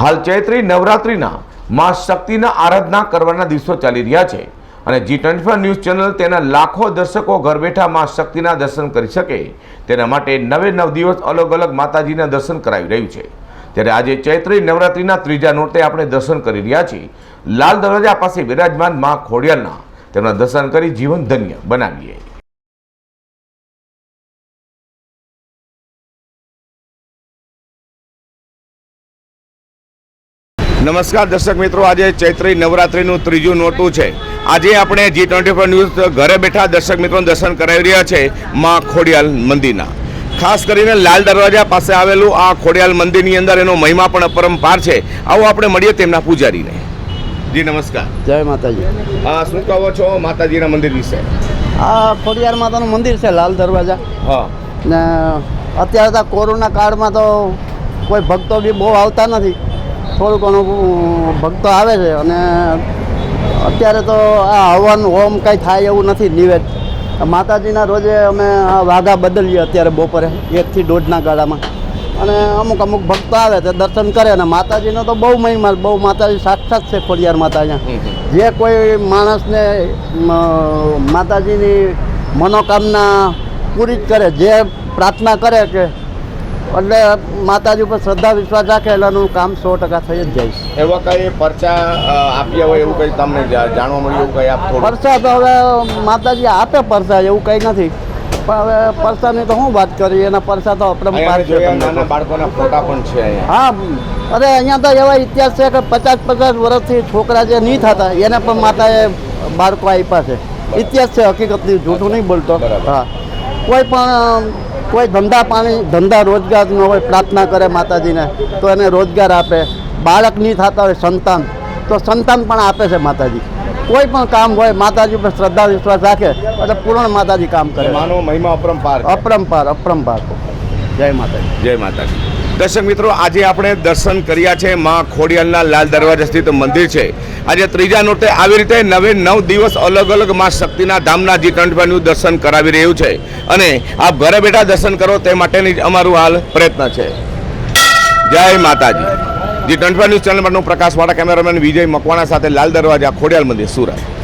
હાલ ચૈત્રી નવરાત્રિના માં શક્તિના આરાધના કરવાના દિવસો ચાલી રહ્યા છે અને જી ટ્વેન્ટી ન્યૂઝ ચેનલ તેના લાખો દર્શકો ઘર બેઠા માં શક્તિના દર્શન કરી શકે તેના માટે નવે નવ દિવસ અલગ અલગ માતાજીના દર્શન કરાવી રહ્યું છે. ત્યારે આજે ચૈત્રી નવરાત્રિના ત્રીજા નોરતે આપણે દર્શન કરી રહ્યા છીએ. લાલ દરવાજા પાસે બિરાજમાનમાં ખોડિયાલના તેમના દર્શન કરી જીવન ધન્ય બનાવીએ. નમસ્કાર દર્શક મિત્રો આજે ચૈત્રી નવરાત્રિનું ત્રીજું નોટું છે. આજે આપણે જી ટ્વેન્ટી ફોર ન્યૂઝ ઘરે બેઠા દર્શક મિત્રોનું દર્શન કરાવી રહ્યા છે માં ખોડિયાલ મંદિરના. ખાસ કરીને લાલ દરવાજા પાસે આવેલું આ ખોડિયાલ મંદિરની અંદર એનો મહિમા પણ અપરંપાર છે. આવો આપણે મળીએ તેમના પૂજારીને. જી નમસ્કાર. જય માતાજી. હા શું કહો છો માતાજીના મંદિર વિશે? આ ખોડિયાર માતાનું મંદિર છે લાલ દરવાજા. હા. ને અત્યારે તો કોરોના કાળમાં તો કોઈ ભક્તો બી બહુ આવતા નથી. થોડું ઘણું ભક્તો આવે છે અને અત્યારે તો આ હવન હોમ કાંઈ થાય એવું નથી નિવેદ. માતાજીના રોજે અમે આ વાઘા બદલીએ અત્યારે બપોરે એકથી દોઢના ગાળામાં. અને અમુક અમુક ભક્તો આવે તે દર્શન કરે અને માતાજીનો તો બહુ મહિમા બહુ માતાજી સાક્ષાત છે ખોડિયાર માતા અહીંયા. જે કોઈ માણસને માતાજીની મનોકામના પૂરી જ કરે જે પ્રાર્થના કરે કે એટલે માતાજી ઉપર શ્રદ્ધા વિશ્વાસ રાખે એટલે એનું કામ સો ટકા થઈ જ જાય છે. એવા કઈ પરચા આપ્યા હોય એવું કઈ તમને જાણવા મળ્યું એવું કઈ આપતો પરસા તો હવે માતાજી આપે પરસા એવું કંઈ નથી. પણ હવે પરસાની તો શું વાત કરી એના પરસા તો અપરંપાર છે બાળકોના ફોટા પણ છે હા અરે અહીંયા તો એવા ઇતિહાસ છે કે પચાસ પચાસ વર્ષથી છોકરા જે નહીં થતા એને પણ માતાએ બાળકો આપ્યા છે. ઇતિહાસ છે હકીકતની જૂઠું નહીં બોલતો. હા. કોઈ પણ કોઈ ધંધા પાણી ધંધા રોજગાર ન હોય પ્રાર્થના કરે માતાજીને તો એને રોજગાર આપે. બાળક નહીં થતા હોય સંતાન. તો સંતાન પણ આપે છે માતાજી. કોઈ પણ કામ હોય માતાજી ઉપર શ્રદ્ધા વિશ્વાસ રાખે એટલે પૂર્ણ માતાજી કામ કરે. માનો મહિમા અપરંપાર અપરંપાર અપરંપાર. જય માતાજી. જય માતાજી. દર્શક મિત્રો, આજે આપણે દર્શન કર્યા છે મા ખોડિયાલના લાલ દરવાજા સ્થિત મંદિર છે. આજે ત્રીજા નોટે આવી રીતે નવે નવ દિવસ અલગ અલગમાં શક્તિના ધામના જી ટ્વેન્ટી દર્શન કરાવી રહ્યું છે. અને આપ ઘરે બેઠા દર્શન કરો તે માટેની અમારું હાલ પ્રયત્ન છે. જય માતાજી. જી ટ્વેન્ટી ન્યૂઝ ચેનલ પરનું પ્રકાશવાળા કેમેરામેન વિજય મકવાણા સાથે લાલ દરવાજા, ખોડિયાલ મંદિર, સુરત.